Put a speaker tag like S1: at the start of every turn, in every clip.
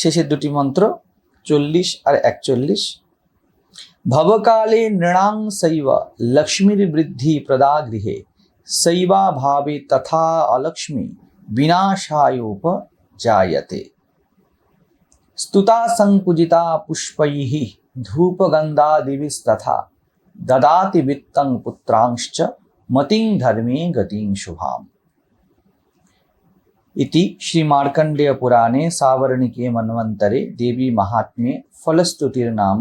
S1: শেষের দুটি মন্ত্র চল্লিশ আর একচল্লিশ ভবকালে নৃণাং শৈব লক্ষ্মীর বৃদ্ধি প্রদা গৃহে শৈবা ভাবে তথা অলক্ষ্মী বিনাশায়োপ জায়তে स्तुता संपूजिता पुष्पैः धूपगन्धादिभिस्तथा ददाति वित्तं पुत्रांश्च मतिं धर्मे गतिं शुभाम् इति श्रीमार्कण्डेयपुराणे सावर्णिके मन्वन्तरे देवी महात्म्ये फलस्तुतिर्नाम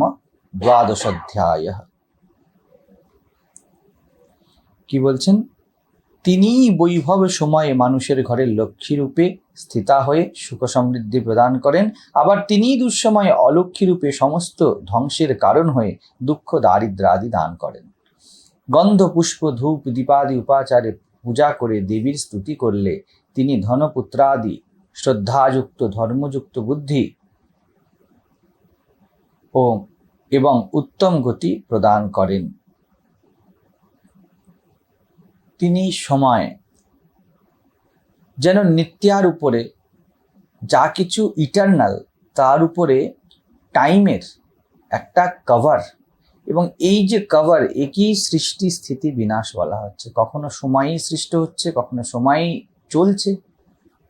S1: দ্বাদশাধ্যায় কি বলছেন তিনি বৈভব সময়ে মানুষের ঘরে লক্ষ্মী রূপে স্থিতা হয়ে সুখ সমৃদ্ধি প্রদান করেন আবার তিনিই দুঃসময়ে অলক্ষ্মী রূপে সমস্ত ধ্বংসের কারণ হয়ে দুঃখ দারিদ্র আদি দান করেন গন্ধ পুষ্প ধূপ দীপাদি উপাচারে পূজা করে দেবীর স্তুতি করলে তিনি ধনপুত্রাদি, শ্রদ্ধাযুক্ত, ধর্মযুক্ত বুদ্ধি ও, এবং উত্তম গতি প্রদান করেন। তিনি সময় যেন নিত্যার উপরে, যা কিছু ইটার্নাল তার উপরে টাইমের একটা কভার এবং এই যে কভার একই সৃষ্টি স্থিতি বিনাশ বলা হচ্ছে। কখনো সময়ই সৃষ্ট হচ্ছে, কখনো সময়ই চলছে,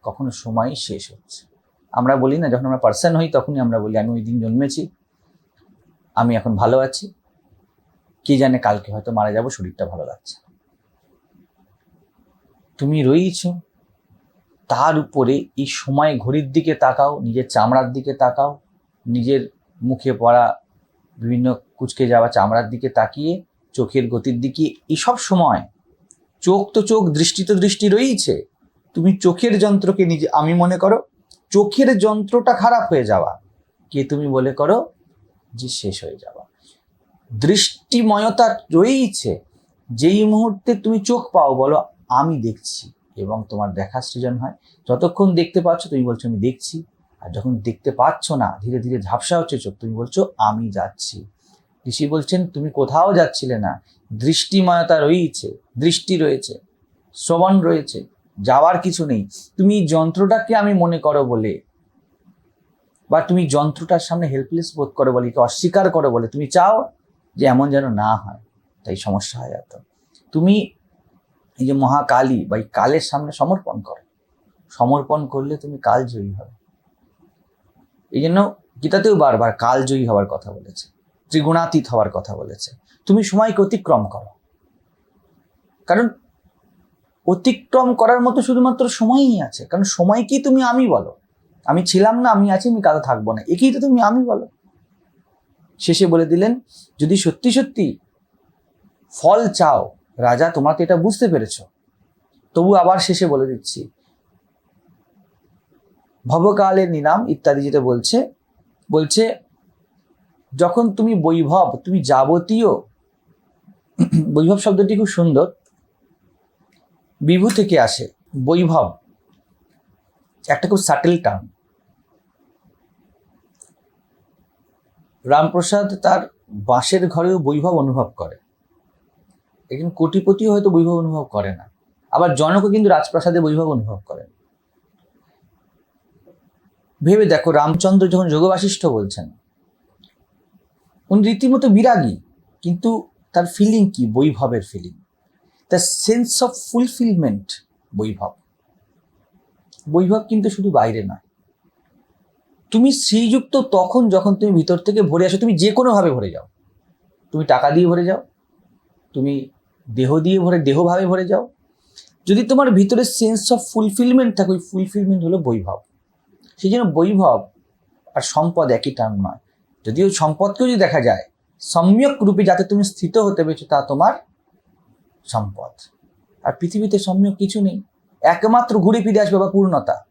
S1: কখনো সময় শেষ হচ্ছে। আমরা বলি না, যখন আমরা পার্সন হই, তখনই আমরা বলি, আমি ওই দিন জন্মেছি, আমি এখন ভালো আছি, কে জানে কালকে হয়তো মারা যাব, শরীরটা ভালো লাগছে তুমি রয়েছ, তার উপরে এই সময় ঘড়ির দিকে তাকাও, নিজের চামড়ার দিকে তাকাও, নিজের মুখে পড়া বিভিন্ন কুচকে যাওয়া চামড়ার দিকে তাকিয়ে, চোখের গতির দিকে, এসব সময় চোখ তো চোখ, দৃষ্টি তো দৃষ্টি রয়েছে তুমি চোখের যন্ত্রকে নিজে, আমি মনে করো, চোখের যন্ত্রটা খারাপ হয়ে যাওয়া, কে তুমি বলে করো যে শেষ হয়ে যাওয়া। দৃষ্টিময়তা রয়েইছে, যেই মুহূর্তে তুমি চোখ পাও, বলো, আমি দেখছি এবং তোমার দেখা সৃজন হয়। যতক্ষণ দেখতে পাচ্ছ, তুমি বলছো, আমি দেখছি। আর যখন দেখতে পাচ্ছ না, ধীরে ধীরে ঝাপসা হচ্ছে চোখ, তুমি বলছো, আমি যাচ্ছি। ঋষি বলছেন, তুমি কোথাও যাচ্ছিলে না। দৃষ্টিময়তা রয়েছে দৃষ্টি রয়েছে, শ্রবণ রয়েছে। যাওয়ার কিছু নেই। তুমি যন্ত্রটাকে আমি মনে করো বলে, বা তুমি যন্ত্রটার সামনে হেল্পলেস বোধ করো বলে অস্বীকার করো বলে, তুমি চাও যে এমন যেন না হয়, তাই সমস্যা হয় এত। তুমি এই যে মহাকালী, বা এই কালের সামনে সমর্পণ করো। সমর্পণ করলে তুমি কাল জয়ী হবে। এই জন্য গীতাতেও বারবার কাল জয়ী হওয়ার কথা বলেছে, ত্রিগুণাতীত হওয়ার কথা বলেছে। তুমি সময়কে অতিক্রম করো। কারণ অতিক্রম করার মতো শুধুমাত্র সময়ই আছে। কারণ সময়কেই তুমি আমি বলো। আমি ছিলাম না, আমি আছি, আমি কারও থাকব না। একেই তো তুমি আমি বলো। শেষে বলে দিলেন, যদি সত্যি সত্যি ফল চাও, রাজা, তোমরা তো এটা বুঝতে পেরেছ। তবু আবার শেষে বলে দিচ্ছি, ভবকালের নিনাম ইত্যাদি যেটা বলছে বলছে, যখন তুমি বৈভব, তুমি যাবতীয় বৈভব শব্দটি খুব সুন্দর। বিভু থেকে আসে বৈভব। একটা খুব সাটেল টার্ম রামপ্রসাদ তার বাঁশের ঘরেও বৈভব অনুভব করে। একজন কোটিপতিও হয়তো বৈভব অনুভব করে না। আবার জনকও কিন্তু রাজপ্রাসাদে বৈভব অনুভব করেন ভেবে দেখো, রামচন্দ্র যখন যোগবাশিষ্ঠ বলছেন, উনি রীতিমতো বিরাগী, কিন্তু তার ফিলিং কি? বৈভবের feeling the sense of fulfilment বৈভব। বৈভব কিন্তু শুধু বাইরে নয়। তুমি শ্রীযুক্ত তখন যখন তুমি ভিতর থেকে ভরে আসো, তুমি যে কোনোভাবে ভরে যাও। তুমি টাকা দিয়ে ভরে যাও, তুমি দেহ দিয়ে ভরে, দেহভাবে ভরে যাও। যদি তোমার ভিতরে সেন্স অফ ফুলফিলমেন্ট থাকে, ওই ফুলফিলমেন্ট হলো বৈভব। সেই জন্য বৈভব আর সম্পদ একই টার্ম নয়। যদিও সম্পদকেও যদি দেখা যায়, সম্যক রূপে যাতে তুমি স্থিত হতে পেরেছ, তা তোমার সম্পদ। আর পৃথিবীতে সম্যক কিছু নেই। একমাত্র ঘুরে ফিরে আসবে বা পূর্ণতা।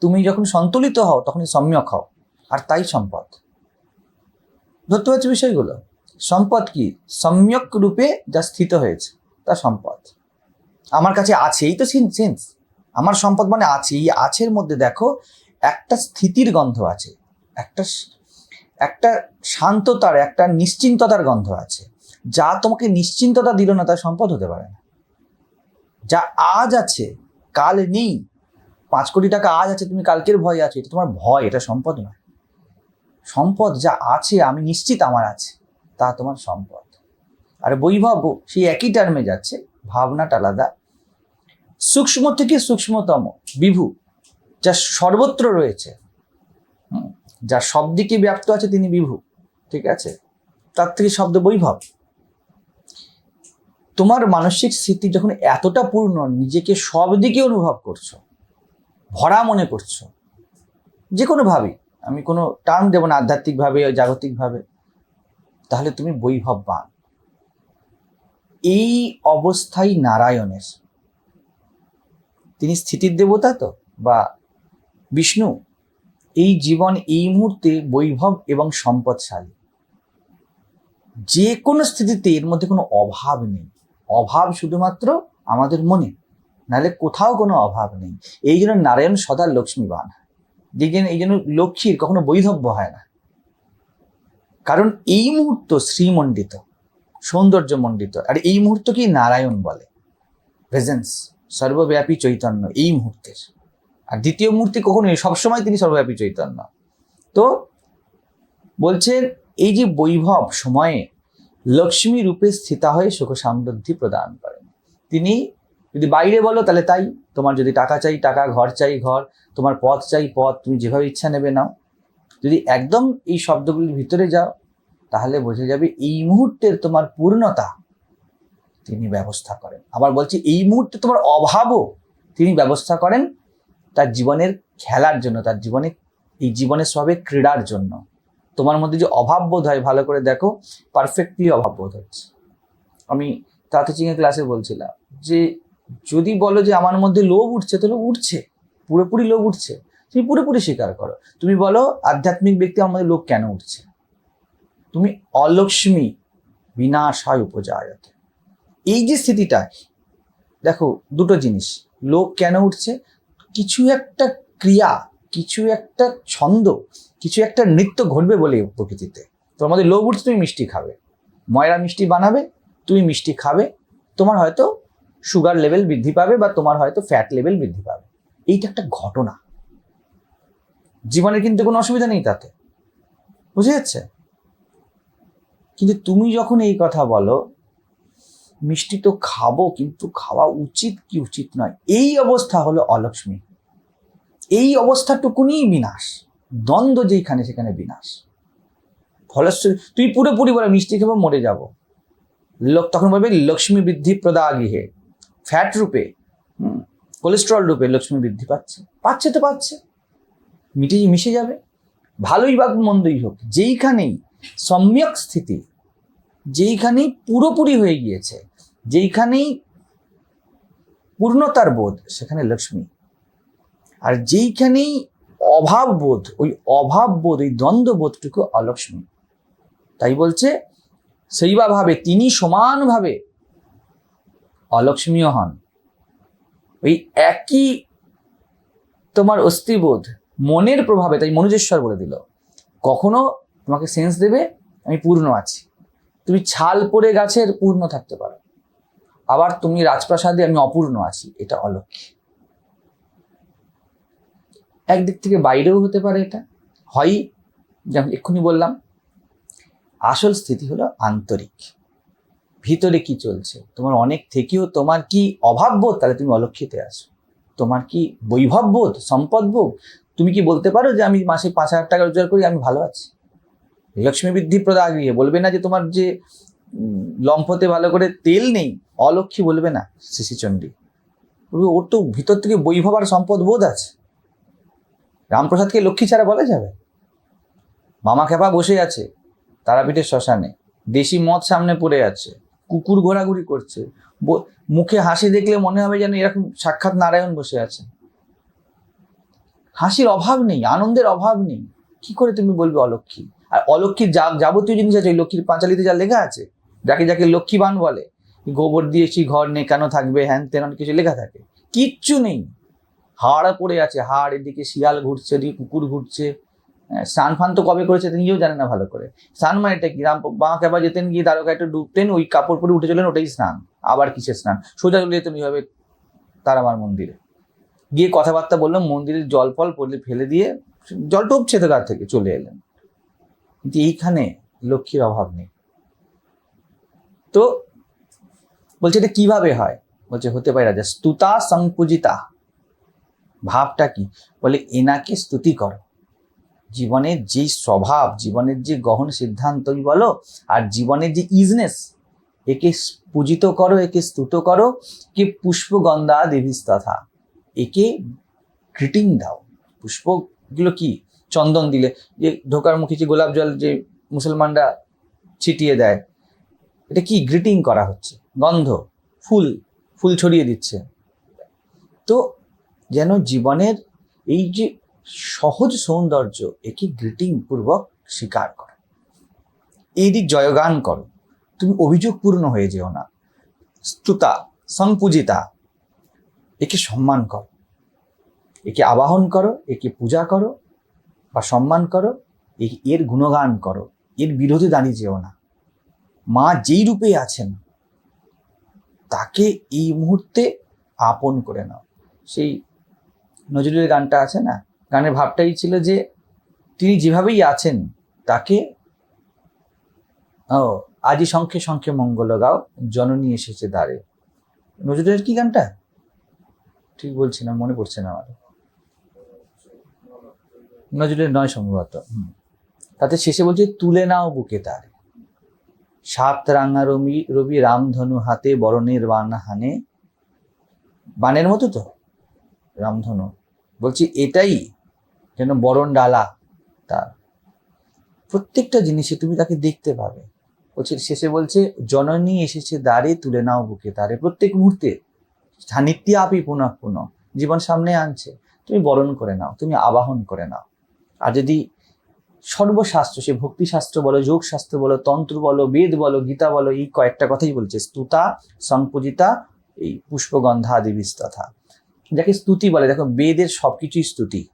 S1: তুমি যখন সন্তুলিত হও, তখনই সম্যক হও। আর তাই সম্পদ। ধরতে পারছি বিষয়গুলো? সম্পদ কি? সম্যক রূপে যা স্থিত হয়েছে, তা সম্পদ। আমার কাছে আছে এই তো সেন্স আমার সম্পদ মানে আছে এই আছের মধ্যে দেখো, একটা স্থিতির গন্ধ আছে। একটা একটা শান্ততার, একটা নিশ্চিন্ততার গন্ধ আছে। যা তোমাকে নিশ্চিন্ততা দিল না তা সম্পদ হতে পারে না। যা আজ আছে, কাল নেই। পাঁচ কোটি টাকা আজ আছে, তুমি কালকের ভয় আছো। এটা তোমার ভয়, এটা সম্পদ নয়। সম্পদ যা আছে, আমি নিশ্চিত আমার আছে, তা তোমার সম্পদ। আর বৈভব সেই একই টার্মে যাচ্ছে, ভাবনাটা আলাদা। সূক্ষ্ম থেকে সূক্ষ্মতম, বিভু, যা সর্বত্র রয়েছে। যা সব দিকে ব্যাপ্ত আছে, তিনি বিভু, ঠিক আছে? তার থেকে শব্দ বৈভব। তোমার মানসিক স্থিতি যখন এতটা পূর্ণ, নিজেকে সব দিকে অনুভব করছ, ভরা মনে করছ যে কোনোভাবেই আমি কোনো টার্ম দেবো না আধ্যাত্মিকভাবে, জাগতিকভাবে, তাহলে তুমি বৈভববান। এই অবস্থাই নারায়ণের। তিনি স্থিতির দেবতা তো, বা বিষ্ণু। এই জীবন এই মুহূর্তে বৈভব এবং সম্পদশালী। যে কোনো স্থিতিতে এর মধ্যে কোনো অভাব নেই। অভাব শুধুমাত্র আমাদের মনে। নাহলে কোথাও কোনো অভাব নেই। এই জন্য নারায়ণ সদা লক্ষ্মীবান। দেখবেন এই জন্য লক্ষ্মীর কখনো বৈধব্য হয় না। কারণ এই মুহূর্ত শ্রীমণ্ডিত, সৌন্দর্যমণ্ডিত। আর এই মুহূর্তকেই নারায়ণ বলে। প্রেজেন্স সর্বব্যাপী চৈতন্য এই মুহূর্তের। আর দ্বিতীয় মূর্তি কখনোই সবসময় তিনি সর্বব্যাপী চৈতন্য। তো বলছেন, এই যে বৈভব সময়ে লক্ষ্মী রূপে স্থিতা হয়ে সুখ সমৃদ্ধি প্রদান করেন। তিনি যদি বাইরে বলো, তাহলে তাই। তোমার যদি টাকা চাই, টাকা, ঘর চাই, ঘর। তোমার পথ চাই, পথ। তুমি যেভাবে ইচ্ছা নেবে নাও। যদি একদম এই শব্দগুলির ভিতরে যাও, তাহলে বোঝা যাবে এই মুহূর্তের তোমার পূর্ণতা তিনি ব্যবস্থা করেন। আবার বলছি, এই মুহূর্তে তোমার অভাবও তিনি ব্যবস্থা করেন তার জীবনের খেলার জন্য, তার জীবনে, এই জীবনের সবে ক্রীড়ার জন্য। তোমার মধ্যে যে অভাব বোধ হয়, ভালো করে দেখো পারফেক্টলি অভাব বোধ হচ্ছে। আমি তাতে চিঙে ক্লাসে বলছিলাম যে, যদি বলো যে আমার মধ্যে লোভ উঠছে, তাহলে উঠছে। পুরোপুরি লোভ উঠছে। তুমি পুরোপুরি স্বীকার করো। তুমি বলো, আধ্যাত্মিক ব্যক্তি আমার মধ্যে লোভ কেন উঠছে? তুমি অলক্ষ্মী বিনাশ হয় উপজায়তে। এই যে স্থিতিটা, দেখো, দুটো জিনিস। লোভ কেন উঠছে? কিছু একটা ক্রিয়া, কিছু একটা ছন্দ কিছু একটা নৃত্য ঘটবে বলে প্রকৃতিতে। তোমার মধ্যে লোভ উঠছে, তুমি মিষ্টি খাবে। ময়রা মিষ্টি বানাবে, তুমি মিষ্টি খাবে। তোমার হয়তো সুগার লেভেল বৃদ্ধি পাবে বা তোমার হয়তো ফ্যাট লেভেল বৃদ্ধি পাবে। এইটা একটা ঘটনা। জীবনের কিন্তু কোনো অসুবিধা নেই তাতে। বুঝে যাচ্ছে? কিন্তু তুমি যখন এই কথা বলো, মিষ্টি তো খাব, কিন্তু খাওয়া উচিত কি উচিত নয়? এই অবস্থা হলো অলক্ষ্মী। এই অবস্থাটুকুনি বিনাশ। দ্বন্দ্ব যেখানে সেখানে বিনাশ। ফলশ্রী তুই পুরোপুরি বলে মিষ্টি খাব মরে যাব। লোক তখন বলবে, লক্ষ্মী বৃদ্ধি প্রদা গৃহে ফ্যাট রূপে কোলেস্ট্রল রূপে লক্ষ্মী বৃদ্ধি পাচ্ছে। পাচ্ছে তো পাচ্ছে। মিটে, মিশে যাবে। ভালোই বা মন্দই হোক, যেইখানেই সম্যক স্থিতি, যেইখানেই পুরোপুরি হয়ে গিয়েছে, যেইখানেই পূর্ণতার বোধ, সেখানে লক্ষ্মী। আর যেইখানেই অভাব বোধ ওই অভাব বোধ ওই দ্বন্দ্ব বোধটুকু অলক্ষ্মী। তাই বলছে সেইবা ভাবে তিনি সমানভাবে অলক্ষ্মীও হন। ওই একই তোমার অস্থিবোধ, মনের প্রভাবে, তাই মনুজেশ্বর বলে দিল, কখনো তোমাকে সেন্স দেবে, আমি পূর্ণ আছি। তুমি ছাল পরে গাছের পূর্ণ থাকতে পারো। আবার তুমি রাজপ্রাসাদে আমি অপূর্ণ আছি, এটা অলক্ষ্মী। একদিক থেকে বাইরেও হতে পারে এটা। হয়, যেমন এক্ষুনি বললাম, আসল স্থিতি হলো আন্তরিক। ভিতরে কি চলছে? তোমার অনেক থেকেও তোমার কি অভাব বোধ তাহলে তুমি অলক্ষিতে আছো। তোমার কি বৈভব বোধ সম্পদ বোধ তুমি কি বলতে পারো যে আমি মাসে পাঁচ হাজার টাকা রোজগার করি, আমি ভালো আছি? লক্ষ্মী বৃদ্ধি প্রদা গৃহে বলবে না যে তোমার যে লম্ফতে ভালো করে তেল নেই, অলক্ষী বলবে না শিশিচণ্ডী ওর তো ভিতর থেকে বৈভব আর সম্পদ বোধ আছে। রামপ্রসাদকে লক্ষ্মী ছাড়া বলা যাবে? মামা খেপা বসে আছে, তারাপীঠের শ্মশানে। দেশি মদ সামনে পড়ে আছে, কুকুর ঘোরাঘুরি করছে। মুখে হাসি দেখলে মনে হবে যেন এরকম সাক্ষাৎ নারায়ণ বসে আছে। হাসির অভাব নেই, আনন্দের অভাব নেই। কি করে তুমি বলবে অলক্ষী আর অলক্ষীর যা, যাবতীয় জিনিস আছে, ওই লক্ষ্মীর পাঁচালিতে যা লেখা আছে, যাকে যাকে লক্ষ্মীবান বলে, গোবর দিয়েছি ঘর নেই, কেন থাকবে, হ্যান তেন কিছু লেখা থাকে। কিচ্ছু নেই। হাড় পড়ে আছে হাড় এদিকে শিয়াল ঘুরছে এদিকে কুকুর ঘুরছে। হ্যাঁ, স্নান ফান তো কবে করেছে নিজেও জানে না ভালো করে। স্নান মানেটা কি? রাম বাঁক আবার যেতেন গিয়ে দ্বারকা একটু ডুবতেন ওই কাপড় পরে উঠে চলেন ওটাই স্নান। আবার কিসের স্নান? সোজা চলে যেতেন ওইভাবে তারামার মন্দিরে। গিয়ে কথাবার্তা বললাম মন্দিরের জল ফল পড়লে ফেলে দিয়ে জল টপছে তো গার থেকে চলে এলেন। কিন্তু এইখানে লক্ষ্মীর অভাব নেই। তো বলছে এটা কীভাবে হয়? বলছে হতে পারে রাজা স্তুতা সংপূজিতা ভাবটা কি? বলে, এনাকে স্তুতি করো। জীবনের যে স্বভাব, জীবনের যে গহন সিদ্ধান্তই বলো, আর জীবনের যে ইজনেস, একে পূজিত করো, একে স্তুত করো কে পুষ্পগন্ধা দেবীস তথা, একে গ্রিটিং দাও। পুষ্পগুলো কি? চন্দন দিলে, যে ঢোকার মুখে যে গোলাপ জল যে মুসলমানরা ছিটিয়ে দেয়, এটা কি গ্রিটিং করা হচ্ছে? গন্ধ, ফুল ফুল ছড়িয়ে দিচ্ছে। তো যেন জীবনের এই যে সহজ সৌন্দর্য, একে গ্রিটিং পূর্বক স্বীকার করো। এই দিক জয়গান করো। তুমি অভিযোগপূর্ণ হয়ে যেও না। স্তুতা সংপূজিতা একে সম্মান করো। একে আবাহন করো, একে পূজা করো বা সম্মান করো এর গুণগান করো। এর বিরোধে দাঁড়িয়ে যেও না। মা যেই রূপে আছেন, তাকে এই মুহূর্তে আপন করে নাও। সেই নজরুলের গানটা আছে না? গানের ভাবটাই ছিল যে তিনি যেভাবেই আছেন, তাকে, ও আজই সংখ্যে সংখ্যে মঙ্গল গাও, জননী এসেছে দ্বারে। নজরুলের কি গানটা? ঠিক বলছি না, মনে পড়ছে না আমার। নজরুলের নয় সম্ভবত। তাতে শেষে বলছে, তুলে নাও বুকে তার। সাত রাঙা রবি রবি রামধনু হাতে বরণের বান হানে। বানের মতো তো, রামধনু। বলছি, এটাই যেন বরণ ডালা তার। প্রত্যেকটা জিনিসে তুমি তাকে দেখতে পাবে। বলছে, শেষে বলছে, জননী এসেছে দ্বারে, তুলে নাও বুকে তারে। প্রত্যেক মুহূর্তে। নিত্য আপি পুনঃ পুনঃ জীবন সামনে আনছে। তুমি বরণ করে নাও, তুমি আবাহন করে নাও। আর যদি সর্বশাস্ত্র, সে ভক্তিশাস্ত্র বলো যোগ শাস্ত্র বলো, তন্ত্র বলো, বেদ বলো, গীতা বলো, এই কয়েকটা কথাই বলছে। স্তুতা সংপূজিতা এই পুষ্পগন্ধা দেবীস তথা যাকে স্তুতি বলে, দেখো বেদের সব কিছুই স্তুতি,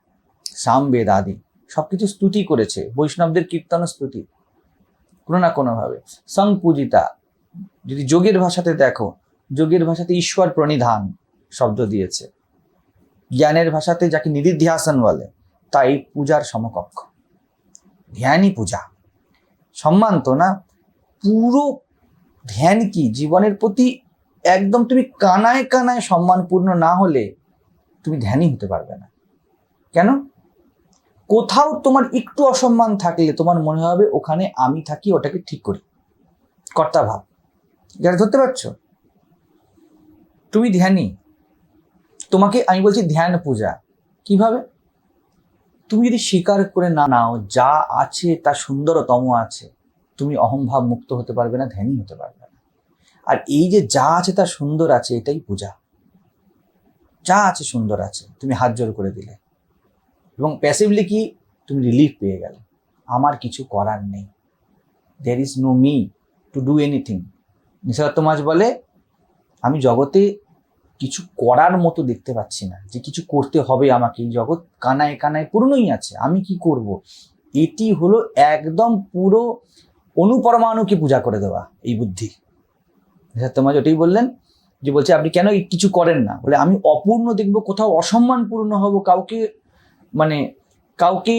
S1: সাম বেদ আদি, সবকিছু স্তুতি করেছে, বৈষ্ণবদের কীর্তন স্তুতি, কোনো না কোনোভাবে। সংপূজিতা যদি যোগের ভাষাতে দেখো, যোগের ভাষাতে ঈশ্বর প্রণিধান শব্দ দিয়েছে। জ্ঞানের ভাষাতে যাকে নিধিধ্যাসন বলে, তাই পূজার সমকক্ষ। ধ্যানই পূজা। সম্মান তো না? পুরো ধ্যান কি? জীবনের প্রতি একদম তুমি কানায় কানায় সম্মানপূর্ণ না হলে তুমি ধ্যানই হতে পারবে না। কেন? কোথাও তোমার একটু অসম্মান থাকলে তোমার মনে হবে ওখানে আমি থাকি, ওটাকে ঠিক করি। কর্তা ভাব যারা ধরতে পারছ? তুমি ধ্যানই তোমাকে আমি বলছি ধ্যান পূজা। কীভাবে? তুমি যদি স্বীকার করে না নাও যা আছে তা সুন্দরতম আছে, তুমি অহংভাব মুক্ত হতে পারবে না ধ্যানই হতে পারবে না। আর এই যে যা আছে তা সুন্দর আছে, এটাই পূজা। যা আছে সুন্দর আছে, তুমি হাত জোর করে দিলে। এবং প্যাসিভলি কি? তুমি রিলিফ পেয়ে গেলে। আমার কিছু করার নেই। There is no me to do anything নিসর্গ মাঝ বলে, আমি জগতে কিছু করার মতো দেখতে পাচ্ছি না, যে কিছু করতে হবে আমাকে। এই জগৎ কানায় কানায় পূর্ণই আছে। আমি কি করব? এটি হলো একদম পুরো অনুপরমাণুকে পূজা করে দেওয়া, এই বুদ্ধি। তোমাজ ওটাই বললেন যে বলছে, আপনি কেন কিছু করেন না? বলে, আমি অপূর্ণ দেখব, কোথাও অসম্মানপূর্ণ হব, কাউকে মানে কাউকে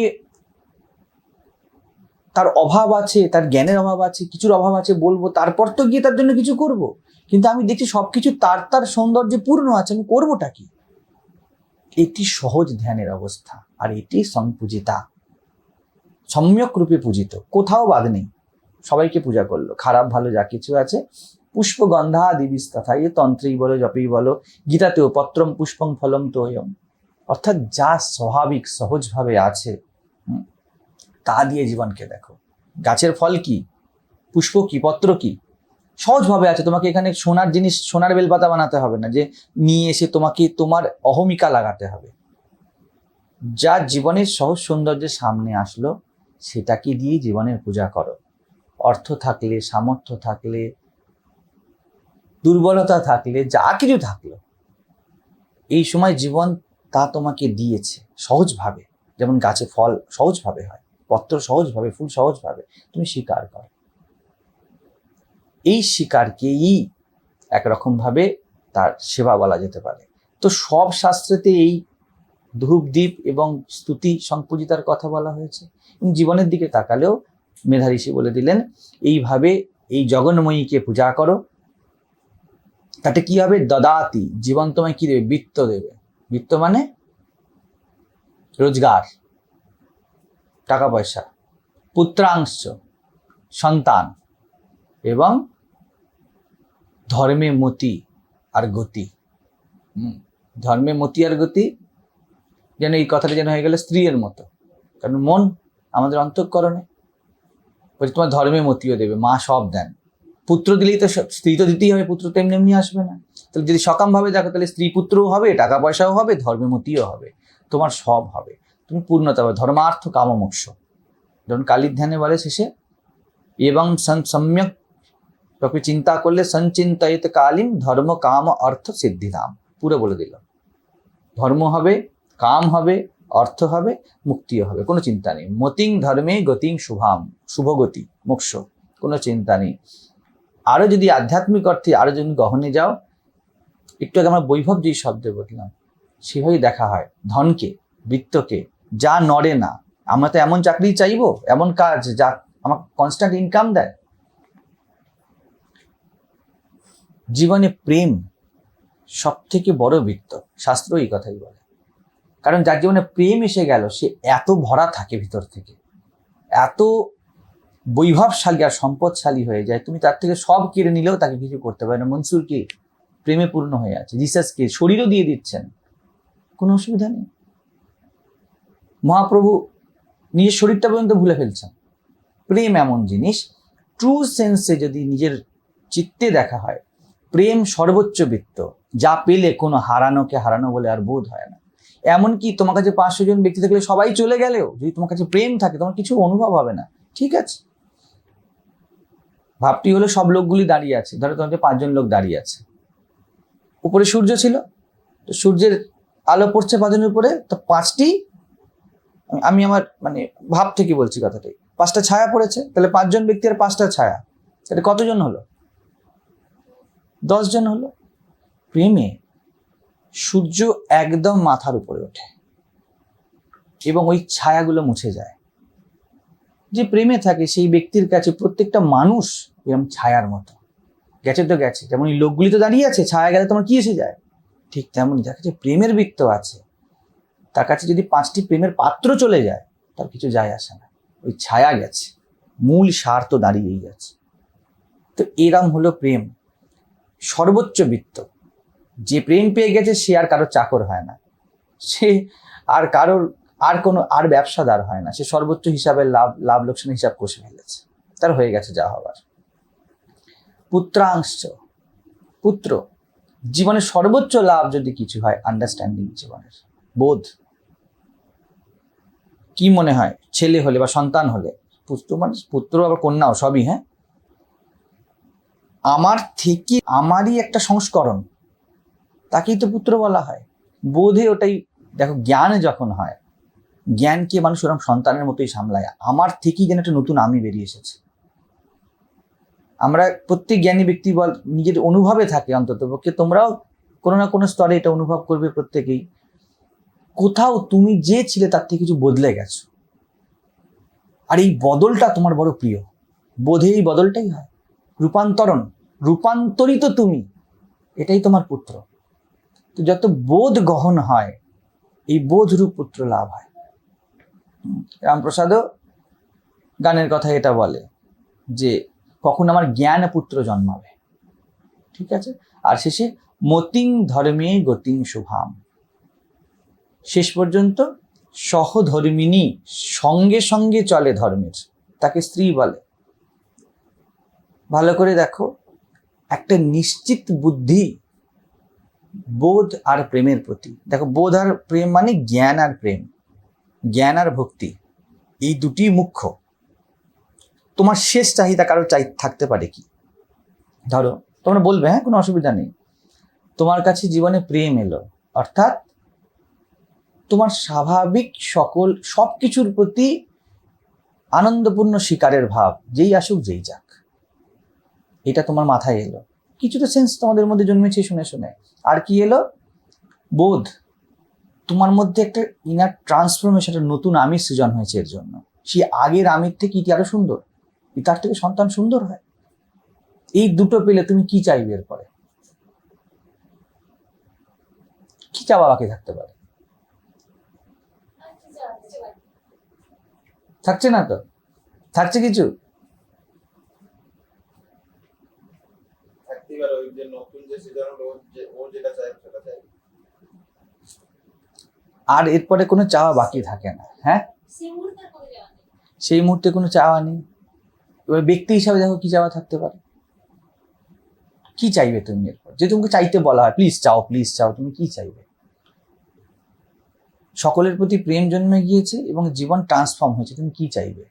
S1: তার অভাব আছে, তার জ্ঞানের অভাব আছে, কিছুর অভাব আছে, বলব, তারপর তো গিয়ে তার জন্য কিছু করব। কিন্তু আমি দেখছি সব কিছু তার তার সৌন্দর্যে পূর্ণ আছে, আমি করবোটা কি? এটি সহজ ধ্যানের অবস্থা, আর এটি সংপূজিতা। সম্যক রূপে পূজিত, কোথাও বাদ নেই। সবাইকে পূজা করল, খারাপ, ভালো, যা কিছু আছে পুষ্পগন্ধা দিবিস তথা এ তন্ত্রেই বলো, জপেই বলো গীতাতেও পত্রম পুষ্পং ফলম তোয়ম অর্থাৎ যা স্বাভাবিক, সহজভাবে আছে তা দিয়ে জীবনকে দেখো। গাছের ফল কি? পুষ্প কি? পত্র কি? সহজভাবে আছে, তোমাকে এখানে সোনার জিনিস, সোনার বেলপাতা বানাতে হবে না, যে নিয়ে এসে তোমাকে তোমার অহমিকা লাগাতে হবে। যা জীবনের সহজ সৌন্দর্যের সামনে আসলো, সেটাকে দিয়ে জীবনের পূজা করো। অর্থ থাকলে, সামর্থ্য থাকলে দুর্বলতা থাকলে, যা কিছু থাকল, এই সময় জীবন তা তোমাকে দিয়েছে সহজভাবে। যেমন গাছে ফল সহজভাবে হয়, পত্র সহজভাবে, ফুল সহজভাবে, তুমি স্বীকার করো। এই স্বীকারকেই একরকমভাবে তার সেবা বলা যেতে পারে। তো সব শাস্ত্রেতে এই ধূপ দ্বীপ এবং স্তুতি সংপূজিতার কথা বলা হয়েছে। এবং জীবনের দিকে তাকালেও মেধা ঋষি বলে দিলেন, এইভাবে এই জগন্ময়ীকে পূজা করো তাতে কি হবে? দদাতি। জীবন তোমায় কি দেবে? বৃত্ত দেবে। বৃত্ত মানে রোজগার, টাকা পয়সা, পুত্রাংশ, সন্তান এবং ধর্মে মতি আর গতি। ধর্মে মতি আর গতি যেন এই কথাটা যেন হয়ে গেল স্ত্রীর মতো। কারণ মন আমাদের অন্তঃকরণে। বলছে তোমার ধর্মে মতিও দেবে, মা সব দেন। পুত্র দিলেই তো স্ত্রী তো দিতেই হবে, পুত্র তো এমনি এমনি আসবে না। তাহলে যদি সকাম ভাবে দেখো, তাহলে স্ত্রী পুত্রও হবে টাকা পয়সাও হবে ধর্মে মতিও হবে, তোমার সব হবে। তুমি পূর্ণতা হবে ধর্মার্থ কামমোক্ষ। যেমন কালীর ধ্যানে বলে শেষে, এবং সম্যক তোকে চিন্তা করলে সঞ্চিন্তয়িত কালীন ধর্ম কাম অর্থ সিদ্ধিধাম পুরো বলে দিল। ধর্ম হবে, কাম হবে, অর্থ হবে, মুক্তিও হবে, কোনো চিন্তা নেই। মতিং ধর্মে গতিং শুভাম, শুভগতি, মোক্ষ, কোনো চিন্তা নেই। আরও যদি আধ্যাত্মিক অর্থে আরও যদি গহনে যাও, একটু আগে আমরা বৈভব যেই শব্দে বললাম, সেভাবেই দেখা হয়। ধনকে, বৃত্তকে, যা নড়ে না। আমরা তো এমন চাকরি চাইব, এমন কাজ যা আমার কনস্ট্যান্ট ইনকাম দেয়। জীবনে প্রেম সব থেকে বড় বৃত্ত, শাস্ত্র এই কথাই বলে। কারণ যার জীবনে প্রেম এসে গেল, সে এত ভরা থাকে ভিতর থেকে। এত বৈভবশালী আর সম্পদশালী হয়ে যায়, তুমি তার থেকে সব কেড়ে নিলেও তাকে কিছু করতে পারে না। মনসুর কি প্রেমে পূর্ণ হয়ে আছে। জিসাসকে শরীরও দিয়ে দিচ্ছেন। কোনো অসুবিধা নেই। মহাপ্রভু নিজের শরীরটা পর্যন্ত ভুলে ফেলছেন। প্রেম এমন জিনিস ট্রু সেন্সে যদি নিজের চিত্তে দেখা হয়, প্রেম সর্বোচ্চ বৃত্ত, যা পেলে কোনো হারানোকে হারানো বলে আর বোধ হয় না। এমনকি তোমার কাছে পাঁচশো জন ব্যক্তি থাকলে সবাই চলে গেলেও, যদি তোমার কাছে প্রেম থাকে, তোমার কিছু অনুভব হবে না। ঠিক আছে? ভাবটি হলো সব লোকগুলি দাঁড়িয়ে আছে। ধরো তোমার পাঁচজন লোক দাঁড়িয়ে আছে। উপরে সূর্য ছিল। তো সূর্যের আলো পড়ছে পাঁচজনের উপরে। তো পাঁচটি, আমি আমার মানে ভাব থেকে বলছি কথাটাই পাঁচটা ছায়া পড়েছে। তাহলে পাঁচজন ব্যক্তি আর পাঁচটা ছায়া। তাহলে কতজন হলো? দশজন হলো। প্রেমে সূর্য একদম মাথার উপরে ওঠে এবং ওই ছায়াগুলো মুছে যায়। যে প্রেমে থাকে সেই ব্যক্তির কাছে প্রত্যেকটা মানুষ এরকম ছায়ার মতো। গেছে তো গেছে। যেমন এই লোকগুলি তো দাঁড়িয়ে আছে, ছায়া গেলে তোমার কি এসে যায়? ঠিক তেমনই, যার কাছে প্রেমের বৃত্ত আছে, তার কাছে যদি পাঁচটি প্রেমের পাত্র চলে যায়, তার কিছু যায় আসে না। ওই ছায়া গেছে, মূল সার তো দাঁড়িয়েই গেছে তো এরম হলো প্রেম। সর্বোচ্চ বৃত্ত। যে প্রেম পেয়ে গেছে, সে আর কারোর চাকর হয় না। সে আর কারোর, আর কোনো, আর ব্যবসাদার হয় না। সে সর্বোচ্চ হিসাবে লাভ লাভ লোকসান হিসাব কষে ফেলেছে। তার হয়ে গেছে যা হবার। পুত্রাংশ, পুত্র। জীবনের সর্বোচ্চ লাভ যদি কিছু হয় আন্ডারস্ট্যান্ডিং জীবনের, বোধ। কি মনে হয়? ছেলে হলে বা সন্তান হলে, পুত্র মানে পুত্র আবার কন্যাও সবই হ্যাঁ? আমার থেকে আমারই একটা সংস্করণ, তাকেই তো পুত্র বলা হয়। বোধে ওটাই, দেখো, জ্ঞান যখন হয়, জ্ঞানকে মানুষ ওরকম সন্তানের মতোই সামলায়। আমার থেকেই যেন একটা নতুন আমি বেরিয়ে এসেছে। আমরা প্রত্যেক জ্ঞানী ব্যক্তি বল, নিজের অনুভবে থাকে অন্তত পক্ষে তোমরাও কোনো না কোনো স্তরে এটা অনুভব করবে প্রত্যেকেই। কোথাও তুমি যে ছিলে তার থেকে কিছু বদলে গেছো। আর এই বদলটা তোমার বড় প্রিয়। বোধে এই বদলটাই হয়। রূপান্তরণ, রূপান্তরিত তুমি, এটাই তোমার পুত্র। তো যত বোধ গহন হয়, এই বোধরূপ পুত্র লাভ হয়। রামপ্রসাদও গানের কথা এটা বলে যে কখন আমার জ্ঞান পুত্র জন্মাবে। ঠিক আছে? আর শেষে, মতিং ধর্মে গতিং শুভাম। শেষ পর্যন্ত, সহধর্মিনী সঙ্গে সঙ্গে চলে ধর্মের, তাকে স্ত্রী বলে। ভালো করে দেখো, একটা নিশ্চিত বুদ্ধি বোধ আর প্রেমের প্রতি। দেখো, বোধ আর প্রেম মানে জ্ঞান আর প্রেম। জ্ঞান আর ভক্তি, এই দুটি মুখ্য। তোমার শেষ চাহিদা কারও চাই, থাকতে পারে কি? ধরো, তোমরা বলবে হ্যাঁ কোনো অসুবিধা নেই। তোমার কাছে জীবনে প্রেম এলো, অর্থাৎ তোমার স্বাভাবিক সকল সব কিছুর প্রতি আনন্দপূর্ণ শিকারের ভাব, যেই আসুক, যেই যাক। এটা তোমার মাথায় এলো। কিছুটা সেন্স তোমাদের মধ্যে জন্মেছে, শুনে শুনে। আর কি এলো? বোধ। তোমার মধ্যে একটা ইনার ট্রান্সফরমেশন নতুন আমির সৃজন হয়েছে এর জন্য। সেই আগের আমির থেকে কি আরও সুন্দর? তার থেকে সন্তান সুন্দর হয়। এই দুটো পেলে তুমি কি চাইবে এরপরে? কি চাওয়া বাকি থাকতে পারে? থাকছে না তো? থাকছে কিছু?
S2: থাকতেই পারে ওই যে নতুন যে সিজন হলো ওর যে ও যেটা চায় সেটা চাই
S1: আর এরপরে কোনো চাওয়া বাকি থাকে না হ্যাঁ।
S3: সেই মুহূর্তে
S1: কোনো চাওয়া নেই। এবার ব্যক্তি হিসাবে দেখো কি চাওয়া থাকতে পারে। কি চাইবে তুমি এরপর? যে তোমাকে চাইতে বলা হয়, প্লিজ চাও প্লিজ চাও তুমি কি চাইবে? সকলের প্রতি প্রেম জন্মে গিয়েছে এবং জীবন ট্রান্সফর্ম হয়েছে, তুমি কি চাইবে?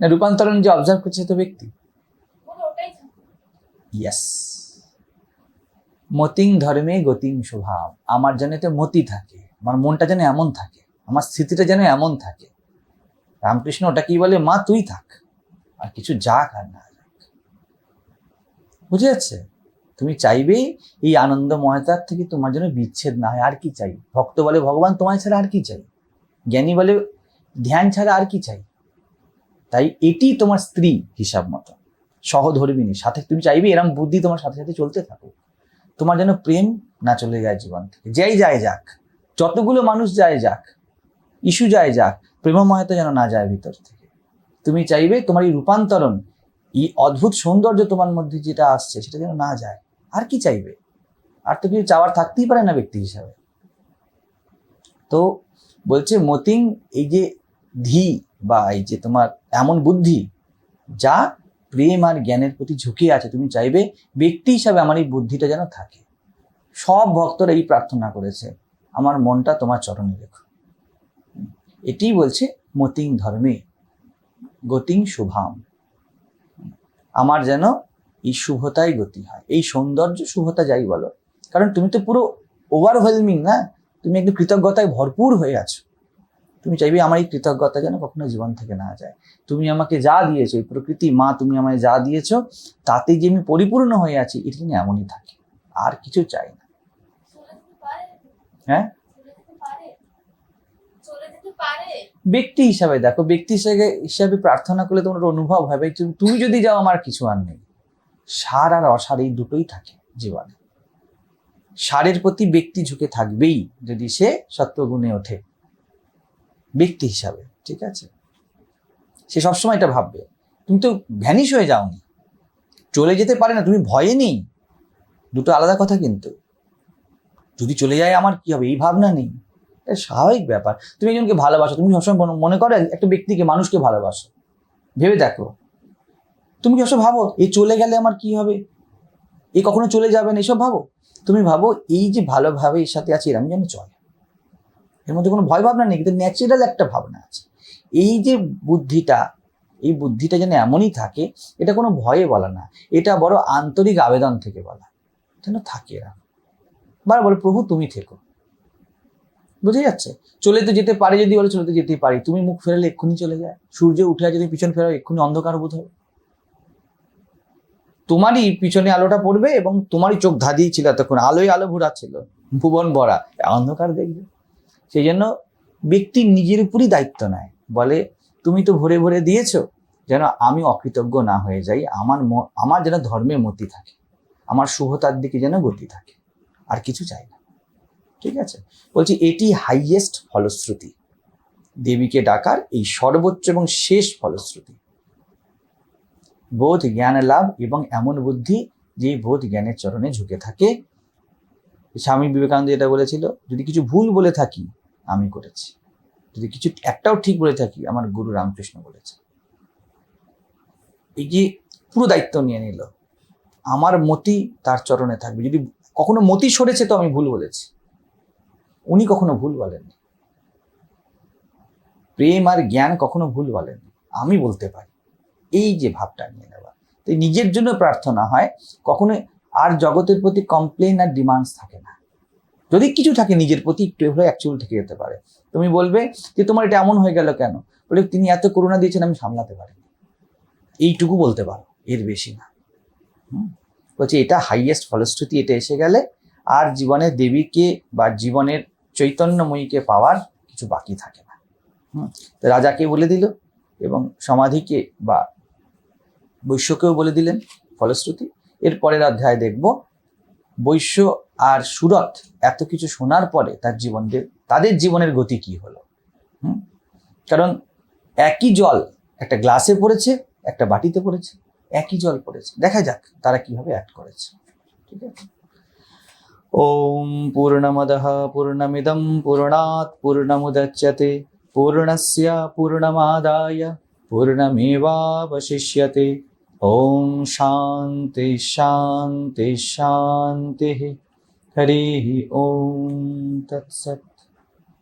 S1: না, রূপান্তরণ যে অবজার্ভ করছে তো ব্যক্তি? ইয়াস মতিং ধর্মে গতিং স্বভাব। আমার যেন এতে মতি থাকে। আমার মনটা যেন এমন থাকে, আমার স্থিতিটা যেন এমন থাকে। রামকৃষ্ণ ওটা কি বলে? মা, তুই থাক, আর কিছু যাক আর না যাক। বুঝে যাচ্ছে? তুমি চাইবে এই আনন্দ আনন্দময়তার থেকে তোমার জন্য বিচ্ছেদ না হয়, আর কি চাই? ভক্ত বলে ভগবান তোমার ছাড়া আর কি চাই? জ্ঞানী বলে ধ্যান ছাড়া আর কি চাই? তাই এটি তোমার স্ত্রী হিসাব মতো। সহধর্মিনী, সাথে তুমি চাইবে এরম বুদ্ধি তোমার সাথে সাথে চলতে থাকুক। তোমার যেন প্রেম না চলে যায় জীবন থেকে। যেই যায় যাক যতগুলো মানুষ যায় যাক, ইস্যু যায় যাক প্রেমময়তা যেন না যায় ভিতর থেকে। তুমি চাইবে তোমার এই রূপান্তরণ, এই অদ্ভুত সৌন্দর্য তোমার মধ্যে যেটা আসছে সেটা যেন না যায়। আর কি চাইবে? আর তো কিছু চাওয়ার থাকতেই পারে না ব্যক্তি হিসাবে। তো বলছে মতিং এই যে ধি বা এই যে তোমার এমন বুদ্ধি, যা প্রেম আর জ্ঞানের প্রতি ঝুঁকি আছে, তুমি চাইবে ব্যক্তি হিসাবে আমার এই বুদ্ধিটা যেন থাকে। সব ভক্তরা এই প্রার্থনা করেছে। আমার মনটা তোমার চরণে রেখো। এটি বলছে মতিং ধর্মে গতিং শুভাম। আমার যেন এই শুভতাই গতি হয়, এই সৌন্দর্য শুভতা যাই বলো। কারণ তুমি তো পুরো ওভারওয়েলমিং না, তুমি একদম কৃতজ্ঞতায় ভরপুর হয়ে আছো। তুমি চাইবে আমার এই কৃতজ্ঞতা যেন কখনো জীবন থেকে না যায়। তুমি আমাকে যা দিয়েছ, এই প্রকৃতি মা তুমি আমায় যা দিয়েছ তাতে যে আমি পরিপূর্ণ হয়ে আছি, এটা যেন এমনই থাকে। আর কিছু চাই না। হ্যাঁ? ব্যক্তি হিসাবে, দেখো, ব্যক্তি হিসাবে হিসাবে প্রার্থনা করলে তোমার অনুভব হবে তুমি যদি যাও, আমার কিছু আর নেই। সার আর অসার এই দুটোই থাকে জীবনে। সারের প্রতি ব্যক্তি ঝুঁকে থাকবেই যদি সে সত্ত্বগুণে ওঠে। ব্যক্তি হিসাবে, ঠিক আছে? সে সবসময় এটা ভাববে। তুমি তো ভ্যানিশ হয়ে যাওনি। চলে যেতে পারে না, তুমি ভয়ে নেই। দুটো আলাদা কথা কিন্তু। যদি চলে যায়, আমার কি হবে? এই ভাবনা নেই। এটা স্বাভাবিক ব্যাপার। তুমি একজনকে ভালোবাসো, তুমি সবসময় মনে- করো একটা ব্যক্তিকে, মানুষকে ভালোবাসো? ভেবে দেখো। তুমি কি সবসময় ভাবো, এ চলে গেলে আমার কি হবে? এ কখনো চলে যাবে না, এসব ভাবো? তুমি ভাবো, এই যে ভালোভাবে এর সাথে আছি এরম যেন চলে। এর মধ্যে কোনো ভয় ভাবনা নেই, কিন্তু ন্যাচারাল একটা ভাবনা আছে। এই যে বুদ্ধিটা, এই বুদ্ধিটা যেন এমনই থাকে, এটা কোনো ভয়ে বলা না। এটা বড় আন্তরিক আবেদন থেকে বলা। যেন থাকে এরা বার বলে, প্রভু, তুমি থেকো। বুঝে যাচ্ছে? চলে তো যেতে পারে যদি বলে, চলে তো যেতেই পারি। তুমি মুখ ফেরালে এক্ষুনি চলে যায়। সূর্য উঠে যদি পিছন ফেরাও, এক্ষুনি অন্ধকার বোধ হবে তোমারই পিছনে আলোটা পড়বে এবং তোমারই চোখ ধাঁধিয়ে ছিল এতক্ষণ। আলোয় আলো ঘুরাচ্ছিল ভুবন ভরা, অন্ধকার দেখবে। সেই জন্য ব্যক্তি নিজের উপরই দায়িত্ব নেয়। বলে, তুমি তো ভরে ভরে দিয়েছ, যেন আমি অকৃতজ্ঞ না হয়ে যাই। আমার আমার যেন ধর্মে মতি থাকে। আমার শুভতার দিকে যেন গতি থাকে। আর কিছু চাই না। ঠিক আছে? বলছি এটি হাইয়েস্ট ফলশ্রুতি। দেবীকে ডাকার এই সর্বোচ্চ এবং শেষ ফলশ্রুতি। বোধ জ্ঞান লাভ এবং এমন বুদ্ধি যে বোধ জ্ঞানের চরণে ঝুঁকে থাকে। স্বামী বিবেকানন্দ এটা বলেছিল, যদি কিছু ভুল বলে থাকি, আমি করেছি। যদি কিছু একটাও ঠিক বলে থাকি, আমার গুরু রামকৃষ্ণ বলেছে। এই যে পুরো দায়িত্ব নিয়ে নিল। আমার মতি তার চরণে থাকবে। যদি কখনো মতি সরেছে তো আমি ভুল বলেছি। উনি কখনো ভুল বলেননি। প্রেম আর জ্ঞান কখনো ভুল বলেননি। আমি বলতে পারি। এই যে ভাবটা নিয়ে নেওয়া। তো নিজের জন্য প্রার্থনা হয়, কখনো আর জগতের প্রতি কমপ্লেন আর ডিমান্ডস থাকে না। যদি কিছু থাকে নিজের প্রতি, একটু হলে অ্যাকচুয়াল থেকে যেতে পারে। তুমি বলবে যে, তোমার এটা এমন হয়ে গেল কেন? বলে, তিনি এত করুণা দিয়েছেন, আমি সামলাতে পারিনি। এইটুকু বলতে পারো, এর বেশি না। হুম? বলছে, এটা হাইয়েস্ট ফলশ্রুতি, এটা এসে গেলে আর জীবনের দেবীকে বা জীবনের চৈতন্যময়ীকে পাওয়ার কিছু বাকি থাকে না। হুম রাজাকে বলে দিল এবং সমাধিকে বা বৈশ্যকেও বলে দিলেন ফলশ্রুতি। এর পরের অধ্যায় দেখব, বৈশ্য আর সুরত এত কিছু শোনার পরে তার জীবনের তাদের জীবনের গতি কি হলো? হুম, কারণ একই জল একটা গ্লাসে পড়েছে, একটা বাটিতে পড়েছে। একই জল পড়েছে। দেখা যাক তারা কীভাবে অ্যাক্ট করেছে। ঠিক আছে? ওম পূর্ণমদঃ পূর্ণমিদম পূর্ণাৎ পূর্ণমুদচ্যতে, পূর্ণস্য পূর্ণমাদায়, পূর্ণমেবাবশিষ্যতে। ওম শান্তি শান্তি শান্তি। হরি ওম তৎসৎ